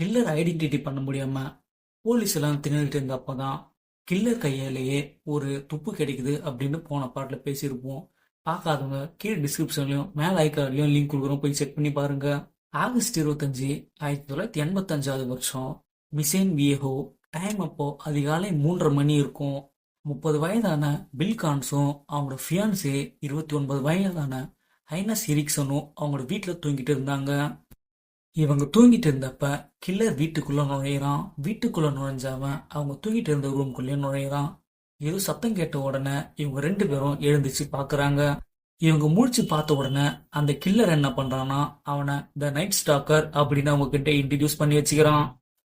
Killer identity பண்ண முடியாம police எல்லாம் திணறிட்டு இருந்தப்போ தான் கில்லர் கையாலேயே ஒரு துப்பு கிடைக்குது அப்படின்னு போன பாட்டில் பேசியிருப்போம். பார்க்காதவங்க கீழே டிஸ்கிரிப்ஷன்லையும் மேலே ஐக்கார்ட்லையும் லிங்க் கொடுக்குறோம். போய் செக் பண்ணி பாருங்க. ஆகஸ்ட் இருபத்தஞ்சு ஆயிரத்தி தொள்ளாயிரத்தி எண்பத்தஞ்சாவது வருஷம். மிசேன் வியஹோ டைம் அப்போ அதிகாலை மூன்றரை மணி இருக்கும். முப்பது வயதான பில் கான்ஸும் அவங்களோட ஃபியான்ஸே இருபத்தி ஒன்பது வயதான ஹைனஸ் எரிக்சனும் அவங்களோட வீட்டில் தூங்கிட்டு இருந்தாங்க. இவங்க தூங்கிட்டு இருந்தப்ப கில்லர் வீட்டுக்குள்ள நுழையிறான். வீட்டுக்குள்ள நுழைஞ்சவன் அவங்க தூங்கிட்டு இருந்த ரூம்குள்ளேயே நுழையிறான். ஏதோ சத்தம் கேட்ட உடனே இவங்க ரெண்டு பேரும் எழுந்துச்சு பாக்குறாங்க. இவங்க மூழ்ச்சி பார்த்த உடனே அந்த கில்லர் என்ன பண்றான்னா அவனை த நைட் ஸ்டாக்கர் அப்படின்னு அவங்க கிட்ட இன்ட்ரடியூஸ் பண்ணி வச்சுக்கிறான்.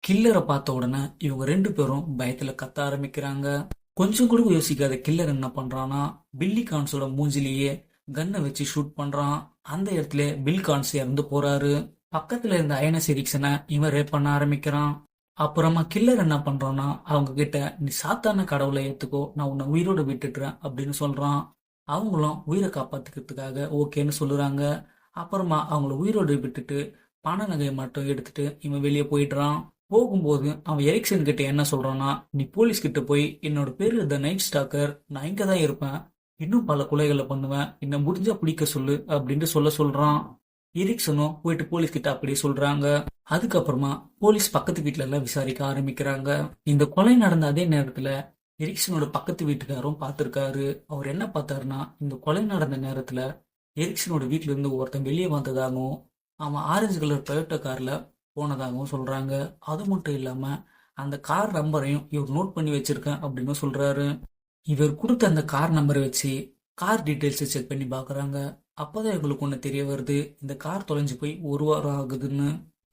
கில்லரை பார்த்த உடனே இவங்க ரெண்டு பேரும் பயத்துல கத்த ஆரம்பிக்கிறாங்க. கொஞ்சம் கூட யோசிக்காத கில்லர் என்ன பண்றான்னா பில்லி கான்ஸோட மூஞ்சிலேயே கன்னை வச்சு ஷூட் பண்றான். அந்த இடத்துல பில் கான்ஸ் இறந்து போறாரு. பக்கத்துல இருந்த அயனஸ் எரிக்சனை இவன் ரேப் பண்ண ஆரம்பிக்கிறான். அப்புறமா கில்லர் என்ன பண்றான்னா அவங்க கிட்ட நீ சாத்தான கடவுளை ஏத்துக்கோ நான் உன்னை உயிரோட விட்டுட்டுறேன் அப்படின்னு சொல்றான். அவங்களும் உயிரை காப்பாத்துக்கிறதுக்காக ஓகேன்னு சொல்லுறாங்க. அப்புறமா அவங்கள உயிரோடு விட்டுட்டு பண நகையை மட்டும் எடுத்துட்டு இவன் வெளியே போயிடுறான். போகும்போது அவன் எரிக்சன் கிட்ட என்ன சொல்றான்னா நீ போலீஸ் கிட்ட போய் என்னோட பேரு த நைட் ஸ்டாக்கர் நான் இங்க தான் இருப்பேன். இன்னும் பல கொலைகளை பண்ணுவேன். என்ன முடிஞ்சா பிடிக்க சொல்லு அப்படின்ட்டு சொல்ல சொல்றான். எரிக்சனும் போயிட்டு போலீஸ் கிட்ட அப்படியே சொல்றாங்க. அதுக்கப்புறமா போலீஸ் பக்கத்து வீட்டுல எல்லாம் விசாரிக்க ஆரம்பிக்கிறாங்க. இந்த கொலை நடந்த அதே நேரத்துல எரிக்சனோட பக்கத்து வீட்டுக்காரும் பார்த்திருக்காரு. அவர் என்ன பார்த்தாருன்னா இந்த கொலை நடந்த நேரத்துல எரிக்சனோட வீட்டுல இருந்து ஒருத்தன் வெளியே வந்ததாகவும் அவன் ஆரஞ்சு கலர் டொயோட்டோ கார்ல போனதாகவும் சொல்றாங்க. அது மட்டும் இல்லாம அந்த கார் நம்பரையும் இவர் நோட் பண்ணி வச்சிருக்கேன் அப்படின்னு சொல்றாரு. இவர் கொடுத்த அந்த கார் நம்பரை வச்சு கார் டீட்டெயில்ஸை செக் பண்ணி பார்க்குறாங்க. அப்போதான் எங்களுக்கு ஒன்று தெரிய வருது. இந்த கார் தொலைஞ்சு போய் ஒரு வாரம் ஆகுதுன்னு.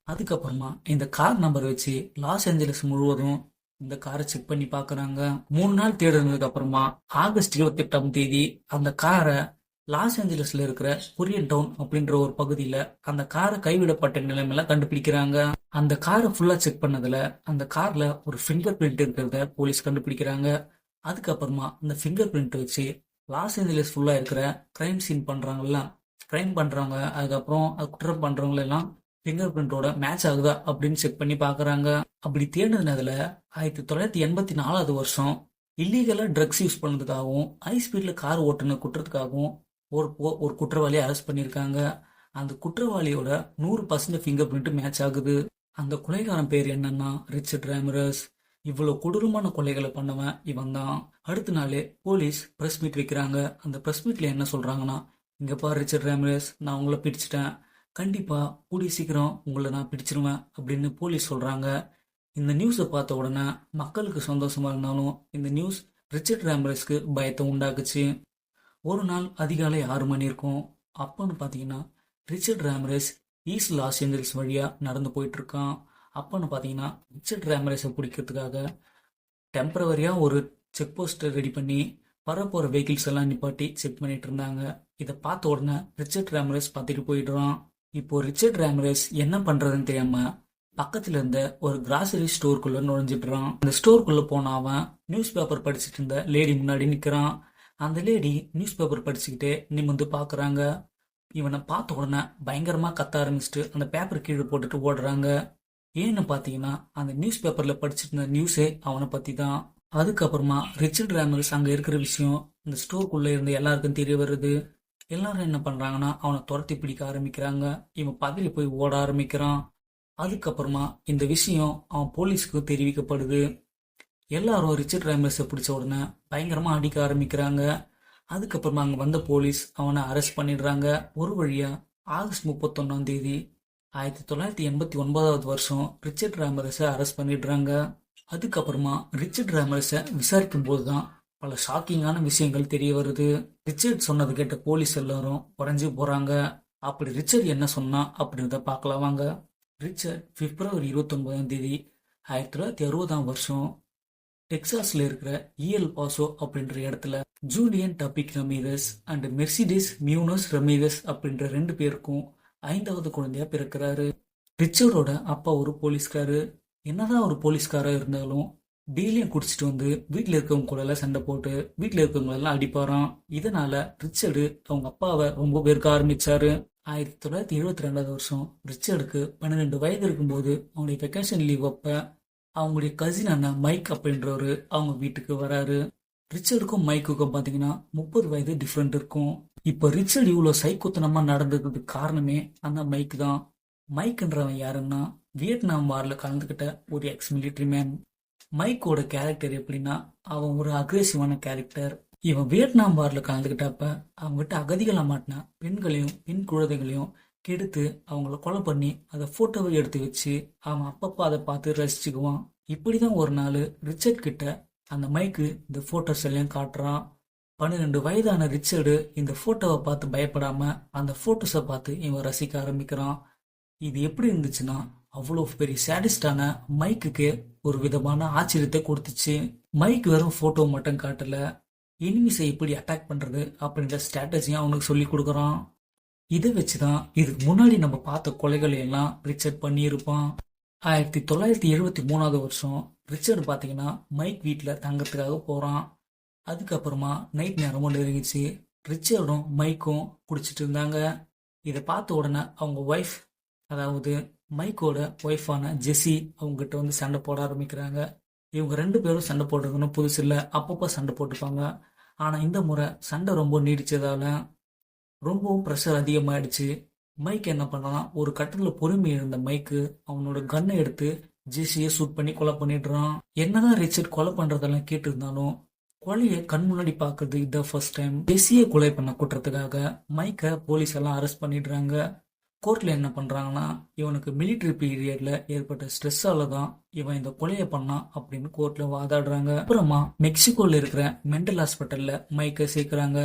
அதுக்கப்புறமா இந்த கார் நம்பர் வச்சு லாஸ் ஏஞ்சலஸ் முழுவதும் இந்த காரை செக் பண்ணி பாக்குறாங்க. மூணு நாள் தேடுனதுக்கு அப்புறமா ஆகஸ்ட் இருபத்தி எட்டாம் தேதி அந்த காரை லாஸ் ஏஞ்சலஸ்ல இருக்கிற கொரியன் டவுன் அப்படின்ற ஒரு பகுதியில அந்த காரை கைவிடப்பட்ட நிலைமையில கண்டுபிடிக்கிறாங்க. அந்த காரை ஃபுல்லா செக் பண்ணதுல அந்த கார்ல ஒரு ஃபிங்கர் பிரிண்ட் இருக்கிறத போலீஸ் கண்டுபிடிக்கிறாங்க. அதுக்கப்புறமா அந்த ஃபிங்கர் பிரிண்ட் வச்சு லாஸ் ஏஞ்சலஸ் ஃபுல்லாக இருக்கிற க்ரைம் சீன் பண்ணுறாங்கல்ல க்ரைம் பண்ணுறவங்க அதுக்கப்புறம் அது குற்றம் பண்ணுறவங்களெல்லாம் ஃபிங்கர் பிரிண்டோட மேட்ச் ஆகுதா அப்படின்னு செக் பண்ணி பார்க்குறாங்க அப்படி தேடினதுல ஆயிரத்தி தொள்ளாயிரத்தி எண்பத்தி நாலாவது வருஷம் இல்லீகலாக ட்ரக்ஸ் யூஸ் பண்ணதுக்காகவும் ஹை ஸ்பீடில் கார் ஓட்டுன குற்றத்துக்காகவும் ஒரு ஒரு குற்றவாளியை அரெஸ்ட் பண்ணியிருக்காங்க. அந்த குற்றவாளியோட நூறு பர்சன்ட் ஃபிங்கர் பிரிண்ட் மேட்ச் ஆகுது. அந்த கொலைகாரன் பேர் என்னன்னா ரிச்சர்ட் ரேமரஸ். இவ்வளவு கொடூரமான கொலைகளை பண்ணவன் இவன் தான் அடுத்த நாளே போலீஸ் பிரஸ் மீட் வைக்கிறாங்க. அந்த பிரஸ் மீட்ல என்ன சொல்றாங்கன்னா இங்க பாரு ரிச்சர்ட் ரேமரஸ் நான் உங்களை பிடிச்சிட்டேன். கண்டிப்பா கூடிய சீக்கிரம் உங்களை நான் பிடிச்சிருவேன் அப்படின்னு போலீஸ் சொல்றாங்க. இந்த நியூஸை பார்த்த உடனே மக்களுக்கு சந்தோஷமா இருந்தாலும் இந்த நியூஸ் ரிச்சர்ட் ரேமரஸ்க்கு பயத்தை உண்டாக்குச்சு. ஒரு நாள் அதிகாலை ஆறு மணி இருக்கும். அப்போன்னு பார்த்தீங்கன்னா Richard Ramirez East Los Angeles வழியாக நடந்து போயிட்டு இருக்கான். அப்போன்னு பார்த்தீங்கன்னா ரிச்சர்ட் ரேமரேஸை பிடிக்கிறதுக்காக டெம்பரவரியாக ஒரு செக் போஸ்ட்டை ரெடி பண்ணி வரப்போகிற வெஹிக்கிள்ஸ் எல்லாம் நிப்பாட்டி செக் பண்ணிட்டு இருந்தாங்க. இதை பார்த்த உடனே ரிச்சர்ட் ரேமரேஸ் பார்த்துட்டு போயிடுறான். இப்போ ரிச்சர்ட் ரேமரேஸ் என்ன பண்ணுறதுன்னு தெரியாம பக்கத்துல இருந்த ஒரு கிராசரி ஸ்டோருக்குள்ள நுழைஞ்சிடுறான் அந்த ஸ்டோருக்குள்ள போன அவன் நியூஸ் பேப்பர் படிச்சுட்டு இருந்த லேடி முன்னாடி நிக்கிறான். அந்த லேடி நியூஸ் பேப்பர் படிச்சுக்கிட்டே நிமிந்து பாக்குறாங்க. இவனை பார்த்த உடனே பயங்கரமா கத்த ஆரம்பிச்சுட்டு அந்த பேப்பர் கீழே போட்டுட்டு ஓடுறாங்க. ஏன்னு பார்த்தீங்கன்னா அந்த நியூஸ் பேப்பரில் படிச்சிட்டு இருந்த நியூஸே அவனை பற்றி தான் அதுக்கப்புறமா ரிச்சர்ட் ரேமர்ஸ் அங்கே இருக்கிற விஷயம் இந்த ஸ்டோருக்குள்ளே இருந்த எல்லாருக்கும் தெரிய வருது. எல்லாரும் என்ன பண்ணுறாங்கன்னா அவனை துரத்தி பிடிக்க ஆரம்பிக்கிறாங்க. இவன் பதறி போய் ஓட ஆரம்பிக்கிறான். அதுக்கப்புறமா இந்த விஷயம் அவன் போலீஸ்க்கு தெரிவிக்கப்படுது. எல்லாரும் ரிச்சர்ட் ரேமர்ஸை பிடிச்ச உடனே பயங்கரமாக அடிக்க ஆரம்பிக்கிறாங்க. அதுக்கப்புறமா அங்கே வந்த போலீஸ் அவனை அரெஸ்ட் பண்ணிடுறாங்க. ஒரு வழியாக ஆகஸ்ட் முப்பத்தொன்னாம் தேதி ஆயிரத்தி தொள்ளாயிரத்தி எண்பத்தி ஒன்பதாவது வருஷம் ரிச்சர்ட் ராமரஸை அரெஸ்ட் பண்ணிடுறாங்க. அதுக்கப்புறமா ரிச்சர்ட் ராமரஸை விசாரிக்கும் போது தான் பல ஷாக்கிங்கான விஷயங்கள் தெரிய வருது. ரிச்சர்ட் சொன்னது கேட்ட போலீஸ் எல்லாரும் குறைஞ்சு போறாங்க. அப்படி ரிச்சர்ட் என்ன சொன்னா அப்படின்றத பார்க்கலாம் வாங்க. ரிச்சர்ட் பிப்ரவரி இருபத்தொன்பதாம் தேதி ஆயிரத்தி தொள்ளாயிரத்தி அறுபதாம் வருஷம் டெக்சாஸ்ல இருக்கிற இஎல் பாசோ அப்படின்ற இடத்துல Julian டபிக் Ramirez and Mercedes Munoz Ramirez அப்படின்ற ரெண்டு பேருக்கும் ஐந்தாவது குழந்தையா பிறக்கிறாரு. ரிச்சர்டோட அப்பா ஒரு போலீஸ்காரு. என்னதான் ஒரு போலீஸ்காரா இருந்தாலும் டெய்லியும் குடிச்சிட்டு வந்து வீட்டில் இருக்கவங்க கூட எல்லாம் சண்டை போட்டு வீட்டில் இருக்கவங்களெல்லாம் அடிப்பாராம். இதனால ரிச்சர்டு அவங்க அப்பாவை ரொம்ப பேருக்கு ஆரம்பிச்சாரு. ஆயிரத்தி தொள்ளாயிரத்தி எழுபத்தி ரெண்டாவது வருஷம் ரிச்சர்டுக்கு பன்னிரெண்டு வயது இருக்கும்போது அவங்களுடைய வெக்கேஷன் லீவ் அப்ப அவங்களுடைய கசின் அண்ணன் மைக் அப்படின்றவரு அவங்க வீட்டுக்கு வராரு. ரிச்சர்டுக்கும் மைக்குக்கும் பார்த்தீங்கன்னா முப்பது வயது டிஃப்ரெண்ட் இருக்கும். இப்போ ரிச்சர்ட் இவ்வளோ சைக்குத்தனமா நடந்ததுக்கு காரணமே அந்த மைக் தான். மைக்ன்றவன் யாருன்னா வியட்நாம் வாரில் கலந்துக்கிட்ட ஒரு எக்ஸ் மிலிட்ரி மேன் மைக்கோட கேரக்டர் எப்படின்னா அவன் ஒரு அக்ரெசிவான கேரக்டர் இவன் வியட்நாம் வாரில் கலந்துக்கிட்டப்ப அவங்ககிட்ட அகதிகளா மாட்டினா பெண்களையும் பெண் குழந்தைகளையும் கெடுத்து அவங்கள கொலை பண்ணி அதை போட்டோவை எடுத்து வச்சு அவன் அப்பப்போ அதை பார்த்து ரசிச்சுக்குவான். இப்படிதான் ஒரு நாள் ரிச்சர்ட் கிட்ட அந்த மைக்கு இந்த போட்டோஸ் எல்லாம் காட்டுறான். பன்னிரெண்டு வயதான ரிச்சர்டு இந்த போட்டோவை பார்த்து பயப்படாம அந்த போட்டோஸை பார்த்து இவன் ரசிக்க ஆரம்பிக்கிறான். இது எப்படி இருந்துச்சுன்னா அவ்வளோ பெரிய சேடிஸ்டான மைக்குக்கு ஒரு விதமான ஆச்சரியத்தை கொடுத்துச்சு. மைக் வெறும் போட்டோ மட்டும் காட்டல. எனிமிஸை எப்படி அட்டாக் பண்றது அப்படின்ற ஸ்ட்ராட்டஜியும் அவனுக்கு சொல்லி கொடுக்குறான். இதை வச்சுதான் இதுக்கு முன்னாடி நம்ம பார்த்த கொலைகளை எல்லாம் ரிச்சர்ட் பண்ணியிருப்பான். ஆயிரத்தி தொள்ளாயிரத்தி எழுபத்தி மூணாவது வருஷம் ரிச்சர்டு பார்த்தீங்கன்னா மைக் வீட்டில் தங்கத்துக்காக போகிறான் அதுக்கப்புறமா நைட் நேரமும் நெருங்கிச்சு ரிச்சர்டும் மைக்கும் குடிச்சிட்டு இருந்தாங்க. இதை பார்த்த உடனே அவங்க ஒய்ஃப் அதாவது மைக்கோட ஒய்ஃபான ஜெஸி அவங்ககிட்ட வந்து சண்டை போட ஆரம்பிக்கிறாங்க. இவங்க ரெண்டு பேரும் சண்டை போடுறதுன்னு புதுசு இல்லை அப்பப்போ சண்டை போட்டுப்பாங்க. ஆனால் இந்த முறை சண்டை ரொம்ப நீடிச்சதால ரொம்பவும் ப்ரெஷர் அதிகமாகிடுச்சு மைக் என்ன பண்ணலாம் ஒரு கட்டத்தில் பொறுமை இருந்த மைக்கு அவனோட கன்னை எடுத்து ஜெஸியை ஷூட் பண்ணி கொலை பண்ணிடுறான். என்னதான் ரிச்சர்ட் கொலை பண்ணுறதெல்லாம் கேட்டு இருந்தாலும் கொலையை கண் முன்னாடி பார்க்கறது இதான் ஃபர்ஸ்ட் டைம் ஜெஸியை கொலை பண்ண குற்றத்துக்காக மைக்கை போலீஸ் எல்லாம் அரெஸ்ட் பண்ணிடுறாங்க. கோர்ட்ல என்ன பண்றாங்கன்னா இவனுக்கு மிலிட்டரி பீரியட்ல ஏற்பட்ட ஸ்ட்ரெஸ்ஸால தான் இவன் இந்த கொலையை பண்ணான் அப்படின்னு கோர்ட்ல வாதாடுறாங்க. அப்புறமா மெக்சிகோல இருக்கிற மென்டல் ஹாஸ்பிட்டல்ல மைக்கை சேர்க்கிறாங்க.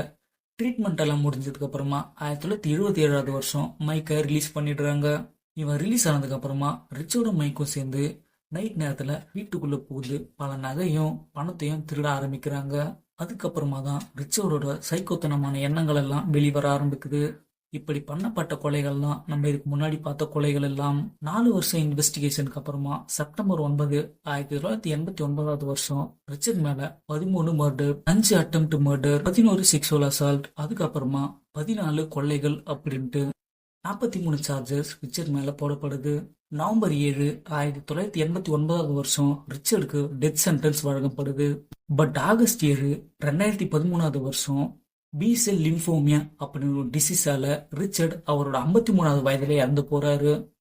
ட்ரீட்மெண்ட் எல்லாம் முடிஞ்சதுக்கு அப்புறமா ஆயிரத்தி தொள்ளாயிரத்தி எழுபத்தி ஏழாவது வருஷம் மைக்கை ரிலீஸ் பண்ணிடுறாங்க. இவன் ரிலீஸ் ஆனதுக்கு அப்புறமா ரிச்சோட மைக்கும் சேர்ந்து நைட் நேரத்துல வீட்டுக்குள்ள புகுந்து பல நகையும் பணத்தையும் திருட ஆரம்பிக்கிறாங்க. அதுக்கப்புறமா தான் ரிச்சர்டோட சைக்கோத்தனமான எண்ணங்கள் எல்லாம் வெளிவர ஆரம்பிக்குது. இப்படி பண்ணப்பட்ட கொலைகள்லாம் நம்ம இதுக்கு முன்னாடி பார்த்த கொலைகள் எல்லாம் நாலு வருஷம் இன்வெஸ்டிகேஷனுக்கு அப்புறமா செப்டம்பர் ஒன்பது ஆயிரத்தி தொள்ளாயிரத்தி எண்பத்தி ஒன்பதாவது வருஷம் ரிச்சர்ட் மேல பதிமூணு மர்டர் அஞ்சு அட்டம் மர்டர் பதினோரு செக்ஷுவல் அசால்ட் அதுக்கப்புறமா பதினாலு கொள்ளைகள் அப்படின்ட்டு நாற்பத்தி மூணு சார்ஜஸ் ரிச்சர்ட் மேலே போடப்படுது. நவம்பர் ஏழு ஆயிரத்தி தொள்ளாயிரத்தி எண்பத்தி ஒன்பதாவது வருஷம் ரிச்சர்டுக்கு டெத் சென்டென்ஸ் வழங்கப்படுது. பட் ஆகஸ்ட் ஏழு ரெண்டாயிரத்தி பதிமூணாவது வருஷம் பிசெல் லிம்போமியா அப்படின்னு ஒரு டிசீஸால ரிச்சர்ட் அவரோட ஐம்பத்தி மூணாவது வயதிலே இறந்து போறாரு.